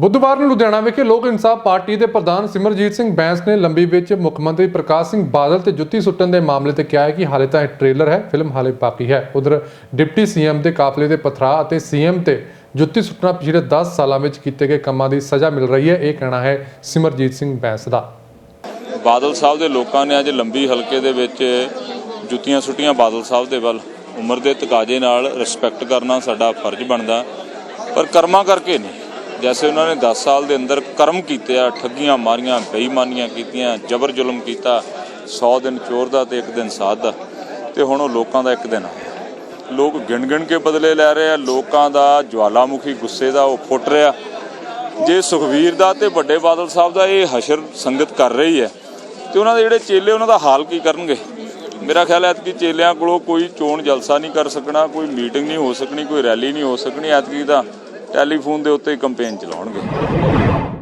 ਬੁੱਧਵਾਰ ਨੂੰ ਲੁਧਿਆਣਾ ਵਿਖੇ ਲੋਕ ਇਨਸਾਫ ਪਾਰਟੀ ਦੇ ਪ੍ਰਧਾਨ ਸਿਮਰਜੀਤ ਸਿੰਘ ਬੈਂਸ ਨੇ ਲੰਬੀ ਵਿੱਚ ਮੁੱਖ ਮੰਤਰੀ ਪ੍ਰਕਾਸ਼ ਸਿੰਘ ਬਾਦਲ ਤੇ ਜੁੱਤੀ ਸੁੱਟਣ ਦੇ ਮਾਮਲੇ ਤੇ ਕਿਹਾ ਹੈ ਕਿ ਹਾਲੇ ਤਾਂ ਇਹ ਟ੍ਰੇਲਰ ਹੈ, ਫਿਲਮ ਹਾਲੇ ਬਾਕੀ ਹੈ। ਉਧਰ ਡਿਪਟੀ ਸੀਐਮ ਦੇ ਕਾਫਲੇ ਦੇ ਪਥਰਾ ਅਤੇ ਸੀਐਮ ਤੇ ਜੁੱਤੀ ਸੁੱਟਣਾ ਪਿਛਲੇ 10 ਸਾਲਾਂ ਵਿੱਚ ਕੀਤੇ ਗਏ ਕੰਮਾਂ ਦੀ ਸਜ਼ਾ ਮਿਲ ਰਹੀ ਹੈ, ਇਹ ਕਹਿਣਾ ਹੈ ਸਿਮਰਜੀਤ ਸਿੰਘ ਬੈਂਸ ਦਾ। ਬਾਦਲ ਸਾਹਿਬ ਦੇ ਲੋਕਾਂ ਨੇ ਅੱਜ ਲੰਬੀ ਹਲਕੇ ਦੇ ਵਿੱਚ ਜੁੱਤੀਆਂ ਸੁੱਟੀਆਂ। ਬਾਦਲ ਸਾਹਿਬ ਦੇ ਵੱਲ ਉਮਰ ਦੇ ਤਕਾਜ਼ੇ ਨਾਲ ਰਿਸਪੈਕਟ ਕਰਨਾ ਸਾਡਾ ਫਰਜ਼ ਬਣਦਾ। ਪਰ ਕਰਮਾਂ ਕਰਕੇ ਨਹੀਂ। ਜੈਸੇ ਉਹਨਾਂ ਨੇ 10 ਸਾਲ ਦੇ ਅੰਦਰ ਕਰਮ ਕੀਤੇ ਆ, ਠੱਗੀਆਂ ਮਾਰੀਆਂ, ਬੇਈਮਾਨੀਆਂ ਕੀਤੀਆਂ, ਜ਼ਬਰ ਜ਼ੁਲਮ ਕੀਤਾ 100 ਦਿਨ ਚੋਰ ਦਾ ਤੇ ਇੱਕ ਦਿਨ ਸਾਧ ਦਾ। ਤੇ ਹੁਣ ਉਹ ਲੋਕਾਂ ਦਾ ਇੱਕ ਦਿਨ ਆ ਲੋਕ ਗਿਣ ਗਿਣ ਕੇ ਬਦਲੇ ਲੈ ਰਹੇ ਆ, ਲੋਕਾਂ ਦਾ ਜਵਾਲਾਮੁਖੀ ਗੁੱਸੇ ਦਾ ਉਹ ਫੁੱਟ ਰਿਹਾ। ਜੇ ਸੁਖਵੀਰ ਦਾ ਤੇ ਵੱਡੇ ਬਾਦਲ ਸਾਹਿਬ ਦਾ ਇਹ ਹਸ਼ਰ ਸੰਗਤ ਕਰ ਰਹੀ ਹੈ, ਤੇ ਉਹਨਾਂ ਦੇ ਜਿਹੜੇ ਚੇਲੇ, ਉਹਨਾਂ ਦਾ ਹਾਲ ਕੀ ਕਰਨਗੇ? ਮੇਰਾ ਖਿਆਲ ਹੈ ਕਿ ਚੇਲਿਆਂ ਕੋਲੋਂ ਕੋਈ ਚੋਣ ਜਲਸਾ ਨਹੀਂ ਕਰ ਸਕਣਾ, ਕੋਈ ਮੀਟਿੰਗ ਨਹੀਂ ਹੋ ਸਕਣੀ, ਕੋਈ ਰੈਲੀ ਨਹੀਂ ਹੋ ਸਕਣੀ ਐਤਕੀ ਤਾਂ। ਟੈਲੀਫੋਨ ਦੇ ਉੱਤੇ ਕੰਪੇਨ ਚਲਾਉਣਗੇ।